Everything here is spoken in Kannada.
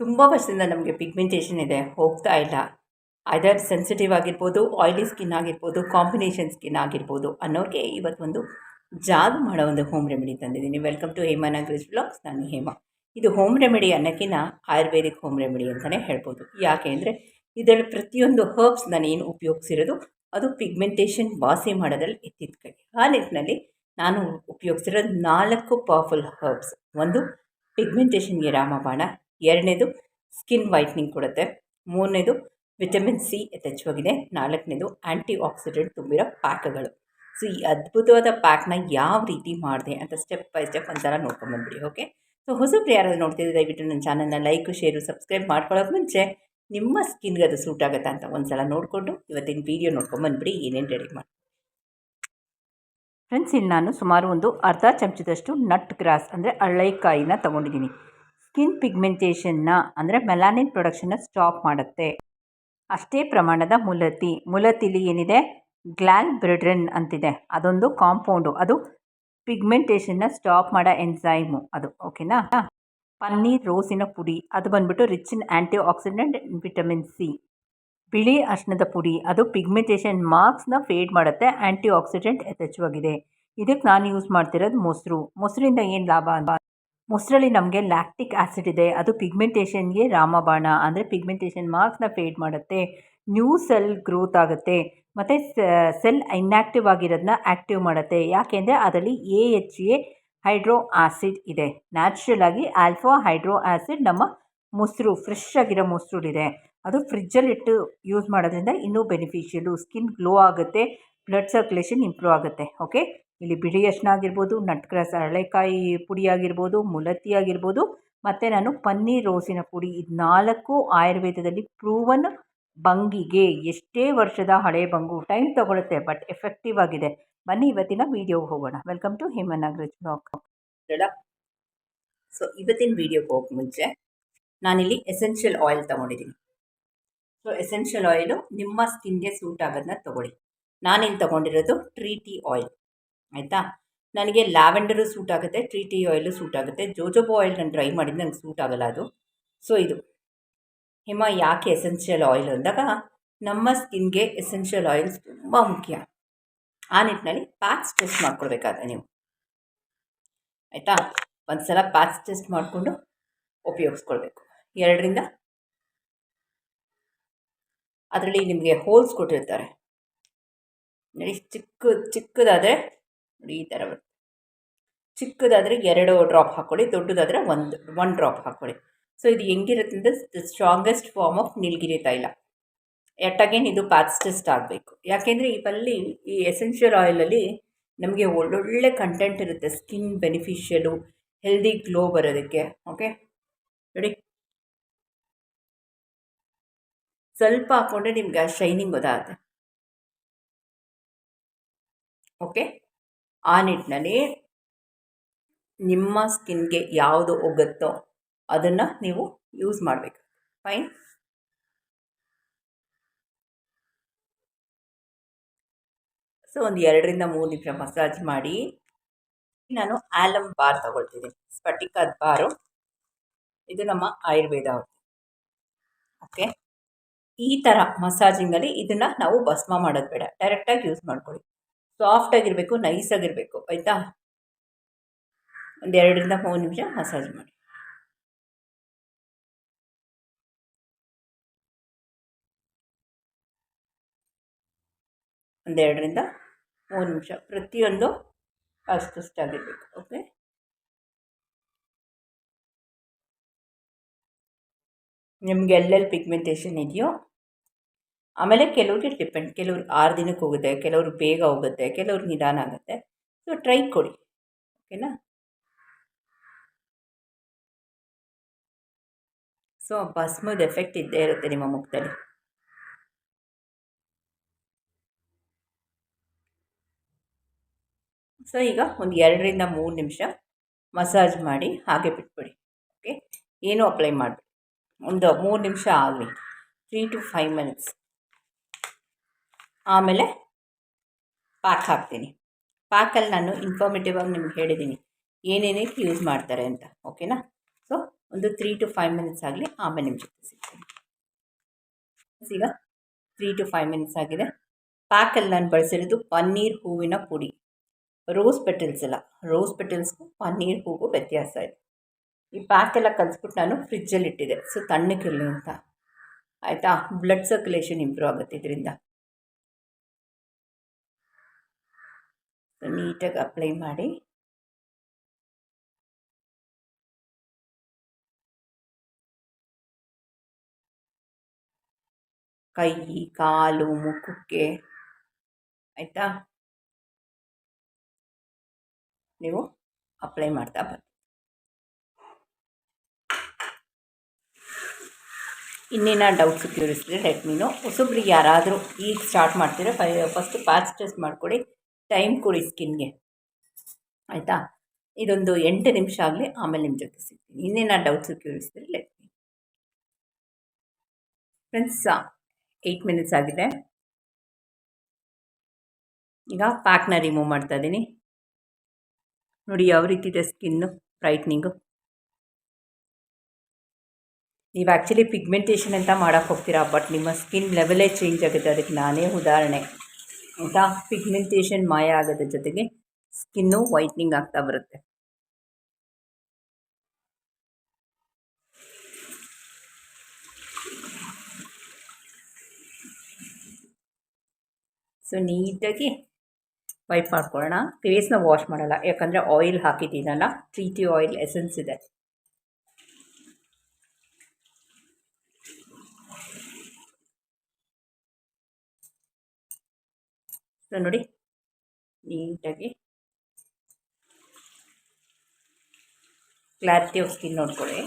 ತುಂಬ ವರ್ಷದಿಂದ ನಮಗೆ ಪಿಗ್ಮೆಂಟೇಷನ್ ಇದೆ, ಹೋಗ್ತಾ ಇಲ್ಲ. ಅದರ್ ಸೆನ್ಸಿಟಿವ್ ಆಗಿರ್ಬೋದು ಆಯ್ಲಿ ಸ್ಕಿನ್ ಆಗಿರ್ಬೋದು ಕಾಂಬಿನೇಷನ್ ಸ್ಕಿನ್ ಆಗಿರ್ಬೋದು ಅನ್ನೋಕ್ಕೆ ಇವತ್ತೊಂದು ಜಾಗ್ ಮಾಡೋ ಒಂದು ಹೋಮ್ ರೆಮಿಡಿ ತಂದಿದ್ದೀನಿ. Welcome to Hema Nagaresh vlogs ನಾನು ಹೇಮಾ. ಇದು ಹೋಮ್ ರೆಮಿಡಿ ಅನ್ನೋಕ್ಕಿಂತ ಆಯುರ್ವೇದಿಕ್ ಹೋಮ್ ರೆಮಿಡಿ ಅಂತಲೇ ಹೇಳ್ಬೋದು. ಯಾಕೆ ಅಂದರೆ ಇದರಲ್ಲಿ ಪ್ರತಿಯೊಂದು ಹರ್ಬ್ಸ್ ನಾನು ಏನು ಉಪಯೋಗಿಸಿರೋದು, ಅದು ಪಿಗ್ಮೆಂಟೇಷನ್ ವಾಸಿ ಮಾಡೋದ್ರಲ್ಲಿ ಎತ್ತಿದ ಕೈ ಆ ನಿಟ್ಟಿನಲ್ಲಿ ನಾನು ಉಪಯೋಗಿಸಿರೋದು ನಾಲ್ಕು ಪವರ್ಫುಲ್ ಹರ್ಬ್ಸ್ ಒಂದು ಪಿಗ್ಮೆಂಟೇಷನ್ಗೆ ರಾಮಬಾಣ ಎರಡನೇದು ಸ್ಕಿನ್ ವೈಟ್ನಿಂಗ್ ಕೊಡುತ್ತೆ. ಮೂರನೇದು ವಿಟಮಿನ್ ಸಿ ಯಥೇಚ್ಛವಾಗಿದೆ ನಾಲ್ಕನೇದು ಆ್ಯಂಟಿ ಆಕ್ಸಿಡೆಂಟ್ ತುಂಬಿರೋ ಪ್ಯಾಕ್ಗಳು ಸೊ ಈ ಅದ್ಭುತವಾದ ಪ್ಯಾಕ್ನ ಯಾವ ರೀತಿ ಮಾಡಿದೆ ಅಂತ ಸ್ಟೆಪ್ ಬೈ ಸ್ಟೆಪ್ ಒಂದ್ಸಲ ನೋಡ್ಕೊಂಬಂದ್ಬಿಡಿ ಓಕೆ ಸೊ ಹೊಸಬ್ರು ಯಾರಾದರೂ ನೋಡ್ತಿದ್ರೆ ದಯವಿಟ್ಟು ನನ್ನ ಚಾನಲ್ನ ಲೈಕು ಶೇರು ಸಬ್ಸ್ಕ್ರೈಬ್ ಮಾಡ್ಕೊಳ್ಳೋಕೆ ಮುಂಚೆ ನಿಮ್ಮ ಸ್ಕಿನ್ಗೆ ಅದು ಸೂಟ್ ಆಗುತ್ತಾ ಅಂತ ಒಂದ್ಸಲ ನೋಡಿಕೊಂಡು ಇವತ್ತಿನ ವೀಡಿಯೋ ನೋಡ್ಕೊಂಬಂದ್ಬಿಡಿ ಏನೇನು ರೆಡಿ ಮಾಡಿ ಫ್ರೆಂಡ್ಸ್ ಇಲ್ಲಿ ನಾನು ಸುಮಾರು ಒಂದು ಅರ್ಧ ಚಮಚದಷ್ಟು ನಟ್ ಗ್ರಾಸ್ ಅಂದರೆ ಅಳ್ಳೈಕಾಯಿನ ತೊಗೊಂಡಿದ್ದೀನಿ. ಸ್ಕಿನ್ ಪಿಗ್ಮೆಂಟೇಷನ್ನ ಅಂದರೆ ಮೆಲಾನಿನ್ ಪ್ರೊಡಕ್ಷನ್ನ ಸ್ಟಾಪ್ ಮಾಡುತ್ತೆ. ಅಷ್ಟೇ ಪ್ರಮಾಣದ ಮುಲತಿ, ಮುಲತಿಲಿ ಏನಿದೆ? ಗ್ಲ್ಯಾಲ್ ಬ್ರಿಡ್ರಿನ್ ಅಂತಿದೆ. ಅದೊಂದು ಕಾಂಪೌಂಡು. ಅದು ಪಿಗ್ಮೆಂಟೇಷನ್ನ ಸ್ಟಾಪ್ ಮಾಡೋ ಎನ್ಸೈಮು ಅದು, ಓಕೆನಾ? ಪನ್ನೀರ್ ರೋಸಿನ ಪುಡಿ, ಅದು ಬಂದ್ಬಿಟ್ಟು rich in antioxidant vitamin C. ಬಿಳಿ ಅರ್ಶಿಣದ ಪುಡಿ, ಅದು ಪಿಗ್ಮೆಂಟೇಷನ್ ಮಾರ್ಕ್ಸ್ನ ಫೇಡ್ ಮಾಡುತ್ತೆ ಆ್ಯಂಟಿ ಆಕ್ಸಿಡೆಂಟ್ ಯಥೇಚ್ಛವಾಗಿದೆ ಇದಕ್ಕೆ ನಾನು ಯೂಸ್ ಮಾಡ್ತಿರೋದು ಮೊಸರು. ಮೊಸರಿಂದ ಏನು ಲಾಭ ಅಂತ ಮೊಸರಲ್ಲಿ ನಮಗೆ ಲ್ಯಾಕ್ಟಿಕ್ ಆ್ಯಸಿಡ್ ಇದೆ. ಅದು ಪಿಗ್ಮೆಂಟೇಷನ್ಗೆ ರಾಮಬಾಣ ಅಂದರೆ ಪಿಗ್ಮೆಂಟೇಷನ್ ಮಾರ್ಕ್ಸ್ನ ಫೇಡ್ ಮಾಡುತ್ತೆ. ನ್ಯೂ ಸೆಲ್ ಗ್ರೋತ್ ಆಗುತ್ತೆ. ಮತ್ತು ಸೆಲ್ ಇನ್ಯಾಕ್ಟಿವ್ ಆಗಿರೋದನ್ನ ಆ್ಯಕ್ಟಿವ್ ಮಾಡುತ್ತೆ. ಯಾಕೆಂದರೆ ಅದರಲ್ಲಿ A H A hydro acid ಇದೆ. ನ್ಯಾಚುರಲ್ ಆಗಿ ಆಲ್ಫಾ ಹೈಡ್ರೋ ಆ್ಯಸಿಡ್ ನಮ್ಮ ಮೊಸರು, ಫ್ರೆಶ್ ಆಗಿರೋ ಇದೆ ಅದು ಫ್ರಿಜ್ಜಲ್ಲಿ ಇಟ್ಟು ಯೂಸ್ ಮಾಡೋದ್ರಿಂದ ಇನ್ನೂ ಬೆನಿಫಿಷಿಯಲು ಸ್ಕಿನ್ ಗ್ಲೋ ಆಗುತ್ತೆ, ಬ್ಲಡ್ ಸರ್ಕ್ಯುಲೇಷನ್ ಇಂಪ್ರೂವ್ ಆಗುತ್ತೆ. ಓಕೆ? ಇಲ್ಲಿ ಬಿಳಿ ಅಶ್ನ ಆಗಿರ್ಬೋದು ನಟ್ಕ್ರಸ್, ಹಳೆಕಾಯಿ ಪುಡಿ ಆಗಿರ್ಬೋದು ಮುಲತಿ ಆಗಿರ್ಬೋದು ಮತ್ತು ನಾನು ಪನ್ನೀರ್ ರೋಸಿನ ಪುಡಿ ಇದು ನಾಲ್ಕು ಆಯುರ್ವೇದದಲ್ಲಿ ಪ್ರೂವನ್ ಬಂಗಿಗೆ ಎಷ್ಟೇ ವರ್ಷದ ಹಳೆ ಬಂಗು ಟೈಮ್ ತೊಗೊಳುತ್ತೆ ಬಟ್ ಎಫೆಕ್ಟಿವ್ ಆಗಿದೆ. ಬನ್ನಿ ಇವತ್ತಿನ ವೀಡಿಯೋಗೆ ಹೋಗೋಣ. Welcome to Hemanagaraj blog so ಇವತ್ತಿನ ವೀಡಿಯೋಗೆ ಹೋಗಿ ಮುಂಚೆ ನಾನಿಲ್ಲಿ ಎಸೆನ್ಷಿಯಲ್ ಆಯಿಲ್ ತೊಗೊಂಡಿದ್ದೀನಿ. ಸೊ ಎಸೆನ್ಷಿಯಲ್ ಆಯಿಲು ನಿಮ್ಮ ಸ್ಕಿನ್ಗೆ ಸೂಟ್ ಆಗೋದನ್ನ ತೊಗೊಳ್ಳಿ. ನಾನೇನು ತೊಗೊಂಡಿರೋದು ಟ್ರೀ ಟೀ ಆಯಿಲ್ ಆಯಿತಾ? ನನಗೆ ಲ್ಯಾವೆಂಡರು ಸೂಟ್ ಆಗುತ್ತೆ ಟ್ರೀ ಟೀ ಆಯಿಲು ಸೂಟ್ ಆಗುತ್ತೆ ಜೋಜೋಬ ಆಯಿಲ್ ನಾನು ಟ್ರೈ ಮಾಡಿದ್ದು, ನಂಗೆ ಸೂಟ್ ಆಗೋಲ್ಲ ಅದು. ಸೊ, ಇದು. ಹಿಮ ಯಾಕೆ ಎಸೆನ್ಷಿಯಲ್ ಆಯಿಲ್ ಅಂದಾಗ, ನಮ್ಮ ಸ್ಕಿನ್ಗೆ ಎಸೆನ್ಷಿಯಲ್ ಆಯಿಲ್ಸ್ ತುಂಬ ಮುಖ್ಯ. ಆ ನಿಟ್ಟಿನಲ್ಲಿ ಪ್ಯಾಕ್ಸ್ ಟೆಸ್ಟ್ ಮಾಡ್ಕೊಳ್ಬೇಕಾದ್ರೆ ನೀವು. ಆಯಿತಾ? ಒಂದು ಸಲ ಪ್ಯಾಕ್ಸ್ ಟೆಸ್ಟ್ ಮಾಡಿಕೊಂಡು ಉಪಯೋಗಿಸ್ಕೊಳ್ಬೇಕು. ಎರಡರಿಂದ ಅದರಲ್ಲಿ ನಿಮಗೆ ಹೋಲ್ಸ್ ಕೊಟ್ಟಿರ್ತಾರೆ. ನೋಡಿ ಚಿಕ್ಕ, ಚಿಕ್ಕದಾದರೆ ನೋಡಿ ಈ ಥರ ಚಿಕ್ಕದಾದರೆ ಎರಡು ಡ್ರಾಪ್ ಹಾಕ್ಕೊಳ್ಳಿ ದೊಡ್ಡದಾದರೆ ಒಂದು ಒನ್ ಡ್ರಾಪ್ ಹಾಕ್ಕೊಳ್ಳಿ ಸೊ ಇದು ಹೆಂಗಿರುತ್ತೆ ಅಂದರೆ ದ ಸ್ಟ್ರಾಂಗೆಸ್ಟ್ ಫಾರ್ಮ್ ಆಫ್ ನೀಲಗಿರಿ ತೈಲ ಎಟ್ ಅಗೇನ್ ಇದು ಪ್ಯಾಸ್ಟಿಸ್ಟ್ ಆಗಬೇಕು. ಯಾಕೆಂದರೆ ಇವಲ್ಲಿ ಈ ಎಸೆನ್ಷಿಯಲ್ ಆಯಿಲಲ್ಲಿ ನಮಗೆ ಒಳ್ಳೊಳ್ಳೆ ಕಂಟೆಂಟ್ ಇರುತ್ತೆ. ಸ್ಕಿನ್ ಬೆನಿಫಿಷಿಯಲು ಹೆಲ್ದಿ ಗ್ಲೋ ಬರೋದಕ್ಕೆ ಓಕೆ ನೋಡಿ ಸ್ವಲ್ಪ ಹಾಕ್ಕೊಂಡ್ರೆ ನಿಮ್ಗೆ ಶೈನಿಂಗ್ ಗೊತ್ತಾಗುತ್ತೆ. ಓಕೆ ಆ ನಿಟ್ಟಿನಲ್ಲಿ ನಿಮ್ಮ ಸ್ಕಿನ್ಗೆ ಯಾವುದು ಒಗ್ಗುತ್ತೋ ಅದನ್ನು ನೀವು ಯೂಸ್ ಮಾಡಬೇಕು. ಫೈನ್. ಸೊ, ಒಂದು ಎರಡರಿಂದ ಮೂರು ನಿಮಿಷ ಮಸಾಜ್ ಮಾಡಿ. ನಾನು ಆಲಮ್ ಬಾರ್ ತಗೊಳ್ತಿದ್ದೀನಿ. ಸ್ಫಟಿಕದ ಬಾರು. ಇದು ನಮ್ಮ ಆಯುರ್ವೇದ ಓಕೆ? ಈ ಥರ ಮಸಾಜಿಂಗಲ್ಲಿ ಇದನ್ನು ನಾವು ಭಸ್ಮ ಮಾಡೋದು ಬೇಡ. ಡೈರೆಕ್ಟಾಗಿ ಯೂಸ್ ಮಾಡ್ಕೊಳ್ಳಿ. ಸಾಫ್ಟಾಗಿರಬೇಕು ನೈಸಾಗಿರಬೇಕು ಆಯಿತಾ? ಒಂದು ಎರಡರಿಂದ ಮೂರು ನಿಮಿಷ ಮಸಾಜ್ ಮಾಡಿ. ಒಂದೆರಡರಿಂದ ಮೂರು ನಿಮಿಷ, ಪ್ರತಿಯೊಂದು ಅಷ್ಟಷ್ಟಾಗಿರಬೇಕು ಓಕೆ ನಿಮಗೆ ಎಲ್ಲೆಲ್ಲಿ ಪಿಗ್ಮೆಂಟೇಷನ್ ಇದೆಯೋ ಆಮೇಲೆ ಕೆಲವ್ರಿಗೆ ಡಿಪೆಂಡ್ ಕೆಲವ್ರು ಆರು ದಿನಕ್ಕೆ ಹೋಗುತ್ತೆ, ಕೆಲವ್ರು ಬೇಗ ಹೋಗುತ್ತೆ, ಕೆಲವ್ರು ನಿಧಾನ ಆಗುತ್ತೆ. ಸೊ ಟ್ರೈ ಕೊಡಿ. ಓಕೆನಾ ಸೊ ಭಸ್ಮದ ಎಫೆಕ್ಟ್ ಇದ್ದೇ ಇರುತ್ತೆ ನಿಮ್ಮ ಮುಖದಲ್ಲಿ. ಸೊ ಈಗ ಒಂದು ಎರಡರಿಂದ ಮೂರು ನಿಮಿಷ ಮಸಾಜ್ ಮಾಡಿ ಹಾಗೆ ಬಿಟ್ಬಿಡಿ. ಓಕೆ ಏನೂ ಅಪ್ಲೈ ಮಾಡಿಬಿಡಿ. ಒಂದು ಮೂರು ನಿಮಿಷ ಆಗಲಿ. ತ್ರೀ ಟು ಫೈವ್ ಮಿನಿಟ್ಸ್ ಆಮೇಲೆ ಪಾಕ್ ಹಾಕ್ತೀನಿ. ಪಾಕಲ್ಲಿ ನಾನು ಇನ್ಫಾರ್ಮೇಟಿವ್ ಆಗಿ ನಿಮ್ಗೆ ಹೇಳಿದ್ದೀನಿ ಏನೇನಕ್ಕೆ ಯೂಸ್ ಮಾಡ್ತಾರೆ ಅಂತ ಓಕೆನಾ ಸೊ ಒಂದು ತ್ರೀ ಟು ಫೈವ್ ಮಿನಿಟ್ಸ್ ಆಗಲಿ ಆಮೇಲೆ ನಿಮ್ಮ ಜೊತೆ ಸಿಗ್ತೀನಿ. ಈಗ ತ್ರೀ ಟು ಫೈವ್ ಮಿನಿಟ್ಸ್ ಆಗಿದೆ. ಪಾಕಲ್ಲಿ ನಾನು ಬಳಸಿರೋದು ಪನ್ನೀರ್ ಹೂವಿನ ಪುಡಿ. ರೋಸ್ ಪೆಟಲ್ಸ್ ಅಲ್ಲ ರೋಸ್ ಪೆಟಲ್ಸ್ಗೂ ಪನ್ನೀರ್ ಹೂವು ವ್ಯತ್ಯಾಸ ಇದೆ. ಈ ಪ್ಯಾಕೆಲ್ಲ ಕಲಿಸ್ಬಿಟ್ಟು ನಾನು ಫ್ರಿಜ್ಜಲ್ಲಿ ಇಟ್ಟಿದ್ದೆ. ಸೊ ತಣ್ಣಕ್ಕಿರಲಿ ಅಂತ. ಆಯಿತಾ? ಬ್ಲಡ್ ಸರ್ಕ್ಯುಲೇಷನ್ ಇಂಪ್ರೂವ್ ಆಗುತ್ತೆ ಇದರಿಂದ. ನೀಟಾಗಿ ಅಪ್ಲೈ ಮಾಡಿ. ಕೈ, ಕಾಲು, ಮುಖಕ್ಕೆ. ಆಯಿತಾ? ನೀವು ಅಪ್ಲೈ ಮಾಡ್ತಾ ಬನ್ನಿ. ಇನ್ನೇನ ಡೌಟ್ಸ್ ಕ್ಯೂರಿಸಿದ್ರೆ ಲೆಟ್ ಮೀನು ಹೊಸಬ್ರಿಗೆ ಯಾರಾದರೂ ಈಗ ಸ್ಟಾರ್ಟ್ ಮಾಡ್ತೀರಾ? ಫಸ್ಟು ಪ್ಯಾಚ್ ಟೆಸ್ಟ್ ಮಾಡಿಕೊಡಿ. ಟೈಮ್ ಕೊಡಿ ಸ್ಕಿನ್ಗೆ. ಆಯಿತಾ? ಇದೊಂದು ಎಂಟು ನಿಮಿಷ ಆಗಲಿ ಆಮೇಲೆ ನಿಮ್ಮ ಜೊತೆ ಸಿಗ್ತೀನಿ. ಇನ್ನೇನ doubts let me friends eight minutes ಆಗಿದೆ. ಈಗ ಪ್ಯಾಕ್ನ ರಿಮೂವ್ ಮಾಡ್ತಾ ಇದ್ದೀನಿ ನೋಡಿ, ಯಾವ ರೀತಿ ಇದೆ ಸ್ಕಿನ್ನು ಬ್ರೈಟ್ನಿಂಗು ನೀವು ಆ್ಯಕ್ಚುಲಿ ಪಿಗ್ಮೆಂಟೇಷನ್ ಅಂತ ಮಾಡೋಕ್ಕೆ ಹೋಗ್ತೀರಾ ಬಟ್ ನಿಮ್ಮ ಸ್ಕಿನ್ ಲೆವೆಲೇ ಚೇಂಜ್ ಆಗುತ್ತೆ. ಅದಕ್ಕೆ ನಾನೇ ಉದಾಹರಣೆ. ಆಯಿತಾ ಪಿಗ್ಮೆಂಟೇಷನ್ ಮಾಯ ಆಗೋದ್ರ ಜೊತೆಗೆ ಸ್ಕಿನ್ನು ವೈಟ್ನಿಂಗ್ ಆಗ್ತಾ ಬರುತ್ತೆ. ಸೊ ನೀಟಾಗಿ ವೈಪ್ ಮಾಡ್ಕೊಳ್ಳೋಣ. ಫೇಸ್ನ ವಾಶ್ ಮಾಡಲ್ಲ. ಯಾಕಂದರೆ ಆಯಿಲ್ ಹಾಕಿದ್ದೀನಲ್ಲ ಟ್ರೀಟಿ ಆಯಿಲ್ ಎಸೆನ್ಸ್ ಇದೆ. ನೋಡಿ ನೀಟಾಗಿ ಕ್ಲಾರಿಟಿ ಆಫ್ ಸ್ಕಿನ್ ನೋಡ್ಕೊಳ್ಳಿ.